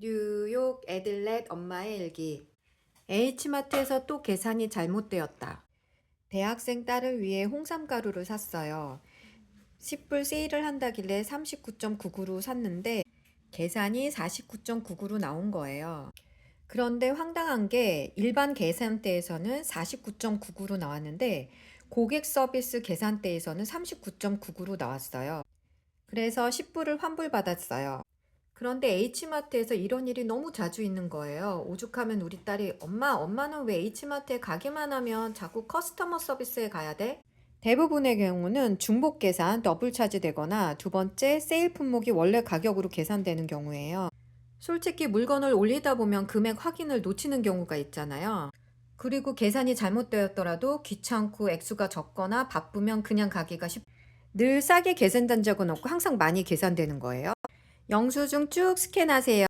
뉴욕 애들렛 엄마의 일기. H마트에서 또 계산이 잘못되었다. 대학생 딸을 위해 홍삼 가루를 샀어요. 10불 세일을 한다길래 39.99로 샀는데 계산이 49.99로 나온 거예요. 그런데 황당한 게 일반 계산대에서는 49.99로 나왔는데 고객 서비스 계산대에서는 39.99로 나왔어요. 그래서 10불을 환불받았어요. 그런데 H마트에서 이런 일이 너무 자주 있는 거예요. 오죽하면 우리 딸이 엄마, 엄마는 왜 H마트에 가기만 하면 자꾸 커스터머 서비스에 가야 돼? 대부분의 경우는 중복 계산, 더블 차지 되거나 두 번째 세일 품목이 원래 가격으로 계산되는 경우예요. 솔직히 물건을 올리다 보면 금액 확인을 놓치는 경우가 있잖아요. 그리고 계산이 잘못되었더라도 귀찮고 액수가 적거나 바쁘면 그냥 가기가 쉽. 늘 싸게 계산된 적은 없고 항상 많이 계산되는 거예요. 영수증 쭉 스캔하세요.